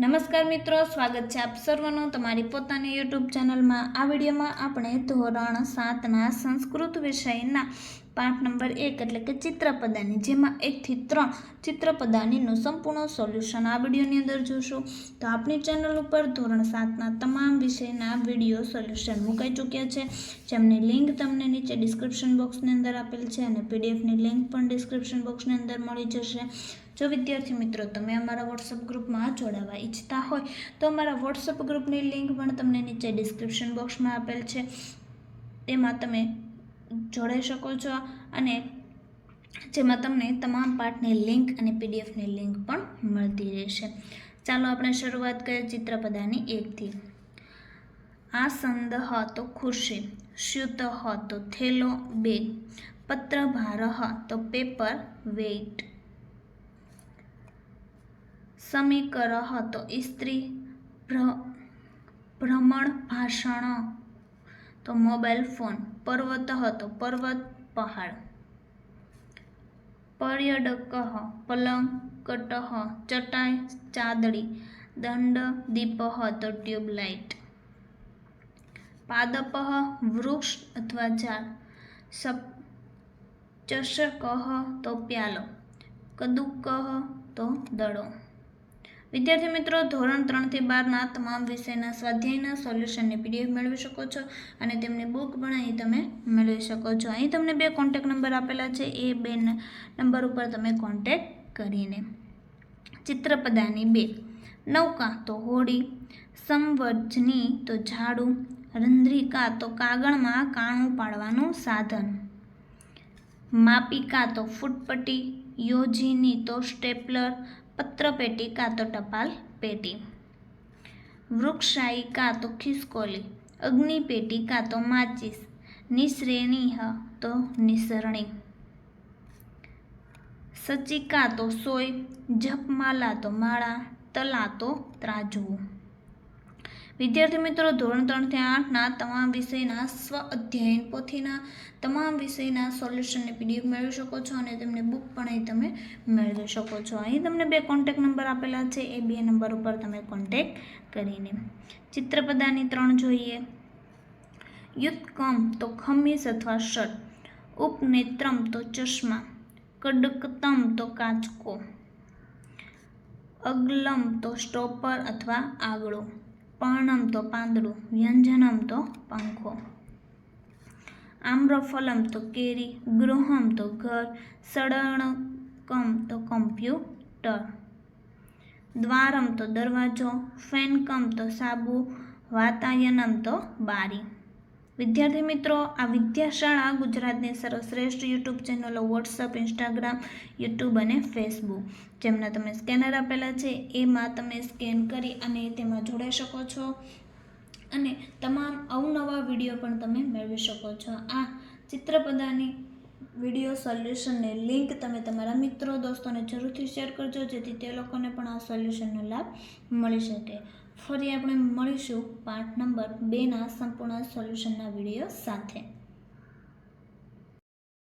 નમસ્કાર મિત્રો, સ્વાગત છે આપ સર્વનું તમારી પોતાની યુટ્યુબ ચેનલમાં. આ વિડીયોમાં આપણે ધોરણ સાતના સંસ્કૃત વિષયના પાઠ નંબર એક એટલે કે ચિત્રપદાની, જેમાં એકથી ત્રણ ચિત્રપદાનીનું સંપૂર્ણ સોલ્યુશન આ વિડીયોની અંદર જોશું. તો આપણી ચેનલ ઉપર ધોરણ સાતના તમામ વિષયના વીડિયો સોલ્યુશન મુકાઈ ચૂક્યા છે, જેમની લિંક તમને નીચે ડિસ્ક્રિપ્શન બોક્સની અંદર આપેલ છે અને પીડીએફની લિંક પણ ડિસ્ક્રિપ્શન બોક્સની અંદર મળી જશે. જો વિદ્યાર્થી મિત્રો, તમે અમારા વોટ્સઅપ ગ્રુપમાં જોડાવા ઈચ્છતા હોય, તો અમારા વોટ્સઅપ ગ્રુપની લિંક પણ તમને નીચે ડિસ્ક્રિપ્શન બોક્સમાં આપેલ છે. તેમાં તમે જોડાઈ શકો છો અને જેમાં તમને તમામ પાઠની લિંક અને પીડીએફની લિંક પણ મળતી રહેશે. ચાલો આપણે શરૂઆત કરીએ ચિત્રપદાની એકથી. આસંદ તો ખુરશી, સ્યુત હ તો થેલો બેગ પત્રભાર હ તો પેપર વેઇટ. સમીકર હતો. ઇસ્ત્રી ભ્ર, ભ્રમણ ભાષણ તો મોબાઈલ ફોન, પર્વત હતો. પર્વત પહાડ. પર્યડક પલંગ કટહ ચટાઈ ચાદડી, દંડ દીપ તો ટ્યુબલાઇટ પાદપ વૃક્ષ અથવા ઝાડ. સપ, ચષક તો પ્યાલો. કદુક તો દડો. વિદ્યાર્થી મિત્રો, ધોરણ ત્રણથી બારના તમામ વિષયના સ્વાધ્યાયના સોલ્યુશનની પીડીએફ મેળવી શકો છો અને તેમની બુક પણ અહીં તમે મેળવી શકો છો. અહીં તમને બે કોન્ટેક નંબર આપેલા છે. એ બે નંબર ઉપર તમે કોન્ટેક કરીને. ચિત્રપદાની બે, નૌકા તો હોડી સંવર્જની તો ઝાડુ, રંધ્રિકા તો કાગળમાં કાણું પાડવાનું સાધન. માપિકા તો ફૂટપટ્ટી, યોજીની તો સ્ટેપલર પત્રપેટી કાં તો ટપાલ પેટી. વૃક્ષાઈ કાં તો ખિસકોલી, અગ્નિપેટી કાં તો માચીસ નિશ્રેણી તો નિસરણી. સચિકા તો સોય, જપમાલા તો માળા, તલા તો ત્રાજવું. વિદ્યાર્થી મિત્રો, ધોરણ ત્રણથી આઠના તમામ વિષયના સ્વ અધ્યયન પોથીના તમામ વિષયના સોલ્યુશનની પીડીએફ મેળવી શકો છો અને તેમને બુક પણ અહીં તમે મેળવી શકો છો. અહીં તમને બે કોન્ટેક નંબર આપેલા છે. એ બે નંબર ઉપર તમે કોન્ટેક કરીને ચિત્રપદાની ત્રણ જોઈએ. યુત્કમ તો ખમીસ અથવા શર્ટ ઉપનેત્રમ તો ચશ્મા કડકતમ તો કાચકો, અગલમ તો સ્ટોપર અથવા આગળો. પર્ણમ તો પાંદડું, વ્યંજનમ તો પંખો. આમ્રફલમ તો કેરી, ગૃહમ તો ઘર સડણકમ તો કમ્પ્યુટર. દ્વારમ તો દરવાજો, ફેનકમ તો સાબુ, વાતાયનમ તો બારી. વિદ્યાર્થી મિત્રો, આ વિદ્યાશાળા ગુજરાતની સર્વશ્રેષ્ઠ યુટ્યુબ ચેનલો વોટ્સઅપ ઇન્સ્ટાગ્રામ યુટ્યુબ અને ફેસબુક જેમના તમે સ્કેનર આપેલા છે, એમાં તમે સ્કેન કરી અને તેમાં જોડાઈ શકો છો. અને તમામ અવનવા વીડિયો પણ તમે મેળવી શકો છો. આ ચિત્રપદાની વીડિયો સોલ્યુશનની લિંક તમે તમારા મિત્રો, દોસ્તોને જરૂરથી શેર કરજો, જેથી તે લોકોને પણ આ સોલ્યુશનનો લાભ મળી શકે. ફરી આપણે મળીશું પાઠ નંબર બેના સંપૂર્ણ સોલ્યુશનના વીડિયો સાથે.